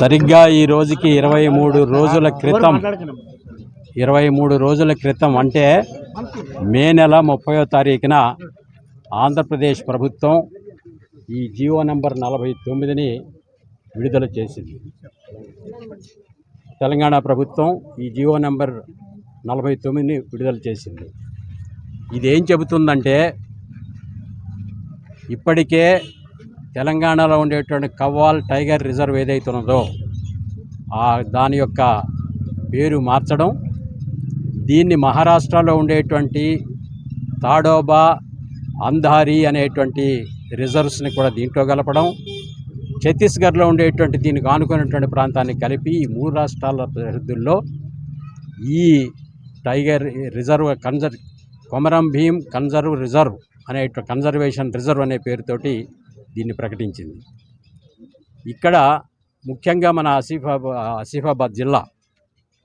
సరిగ్గా ఈ రోజుకి ఇరవై మూడు రోజుల క్రితం ఇరవై మూడు రోజుల క్రితం అంటే మే నెల ముప్పయో తారీఖున ఆంధ్రప్రదేశ్ ప్రభుత్వం ఈ జియో నంబర్ నలభై తొమ్మిదిని విడుదల చేసింది. తెలంగాణ ప్రభుత్వం ఈ జియో నంబర్ నలభై తొమ్మిదిని విడుదల చేసింది. ఇదేం చెబుతుందంటే ఇప్పటికే తెలంగాణలో ఉండేటువంటి కవ్వాల్ టైగర్ రిజర్వ్ ఏదైతే ఉన్నదో దాని యొక్క పేరు మార్చడం దీన్ని మహారాష్ట్రలో ఉండేటువంటి తాడోబా అంధారి అనేటువంటి రిజర్వ్స్ని కూడా దీంట్లో కలపడం ఛత్తీస్గఢ్లో ఉండేటువంటి దీనికి ఆనుకున్నటువంటి ప్రాంతాన్ని కలిపి ఈ మూడు రాష్ట్రాల సరిహద్దుల్లో ఈ టైగర్ రిజర్వ్ కన్జర్ కొమరం భీం కన్జర్వ్ రిజర్వ్ అనే కన్జర్వేషన్ రిజర్వ్ అనే పేరుతోటి దీన్ని ప్రకటించింది. ఇక్కడ ముఖ్యంగా మన ఆసిఫాబాద్ ఆసిఫాబాద్ జిల్లా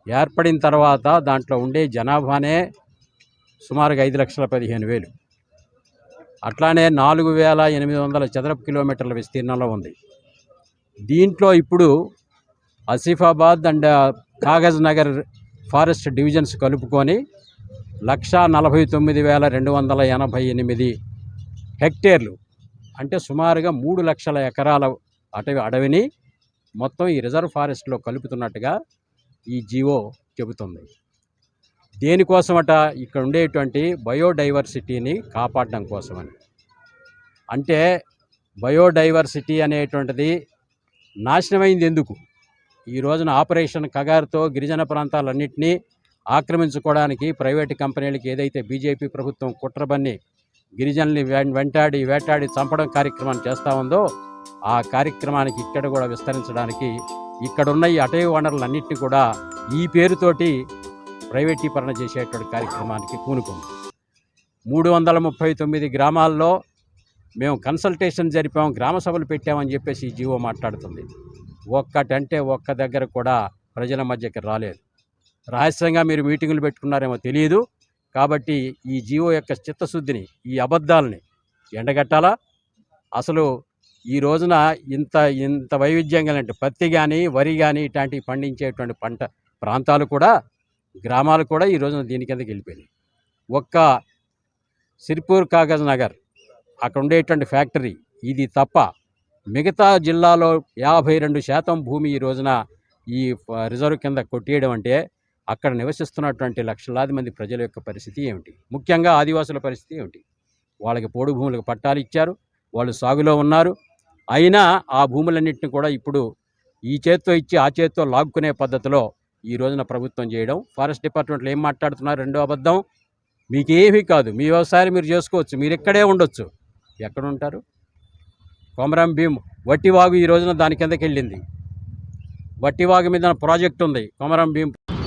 ఏర్పడిన తర్వాత దాంట్లో ఉండే జనాభానే సుమారుగా ఐదు లక్షల పదిహేను వేలు. అట్లానే నాలుగు వేల ఎనిమిది వందల చదరపు కిలోమీటర్ల విస్తీర్ణంలో ఉంది. దీంట్లో ఇప్పుడు Asifabad and Kagaz Nagar forest divisions కలుపుకొని లక్షా నలభై తొమ్మిది వేల రెండు వందల ఎనభై ఎనిమిది హెక్టేర్లు అంటే సుమారుగా మూడు లక్షల ఎకరాల అటవీ అడవిని మొత్తం ఈ రిజర్వ్ ఫారెస్ట్లో కలుపుతున్నట్టుగా ఈ జీవో చెబుతుంది. దేనికోసమట ఇక్కడ ఉండేటువంటి బయోడైవర్సిటీని కాపాడడం కోసమని? అంటే బయోడైవర్సిటీ అనేటువంటిది నాశనమైంది ఎందుకు? ఈ రోజున ఆపరేషన్ కగారుతో గిరిజన ప్రాంతాలన్నింటినీ ఆక్రమించుకోవడానికి ప్రైవేటు కంపెనీలకి ఏదైతే బీజేపీ ప్రభుత్వం కుట్రబన్ని గిరిజనుల్ని వెంటాడి వేటాడి చంపడం కార్యక్రమాన్ని చేస్తూ ఉందో ఆ కార్యక్రమానికి ఇక్కడ కూడా విస్తరించడానికి ఇక్కడున్న ఈ అటవీ వనరులన్నింటినీ కూడా ఈ పేరుతోటి ప్రైవేటీకరణ చేసేటువంటి కార్యక్రమానికి పూనుకుంది. మూడు వందల ముప్పై తొమ్మిది గ్రామాల్లో మేము కన్సల్టేషన్ జరిపాం గ్రామ సభలు పెట్టామని చెప్పేసి జీవో మాట్లాడుతుంది. ఒక్కటంటే ఒక్క దగ్గర కూడా ప్రజల మధ్యకి రాలేదు. రహస్యంగా మీరు మీటింగులు పెట్టుకున్నారేమో తెలియదు. కాబట్టి ఈ జీవో యొక్క చిత్తశుద్ధిని ఈ అబద్ధాలని ఎండగట్టాలా? అసలు ఈ రోజున ఇంత ఇంత వైవిధ్యం కలిగిన పత్తి కానీ వరి కానీ ఇట్లాంటివి పండించేటువంటి పంట ప్రాంతాలు కూడా గ్రామాలు కూడా ఈ రోజున దీని కిందకి వెళ్ళిపోయినాయి. ఒక్క సిర్పూర్ కాగజ్ నగర్ అక్కడ ఉండేటువంటి ఫ్యాక్టరీ ఇది తప్ప మిగతా జిల్లాలో యాభై రెండు శాతం భూమి ఈ రోజున ఈ రిజర్వ్ కింద కొట్టేయడం అంటే అక్కడ నివసిస్తున్నటువంటి లక్షలాది మంది ప్రజల యొక్క పరిస్థితి ఏమిటి? ముఖ్యంగా ఆదివాసుల పరిస్థితి ఏమిటి? వాళ్ళకి పోడు భూములకు పట్టాలు ఇచ్చారు వాళ్ళు సాగులో ఉన్నారు. అయినా ఆ భూములన్నింటిని కూడా ఇప్పుడు ఈ చేత్తో ఇచ్చి ఆ చేత్తో లాక్కునే పద్ధతిలో ఈ రోజున ప్రభుత్వం చేయడం ఫారెస్ట్ డిపార్ట్మెంట్లో ఏం మాట్లాడుతున్నారు? రెండో అబద్ధం. మీకేమీ కాదు. మీ వ్యవసాయం మీరు చేసుకోవచ్చు. మీరు ఇక్కడే ఉండొచ్చు. ఎక్కడ ఉంటారు కొమరం భీం వట్టివాగు ఈ రోజున దాని కిందకి వెళ్ళింది వట్టివాగు మీద ప్రాజెక్ట్ ఉంది. కొమరం భీం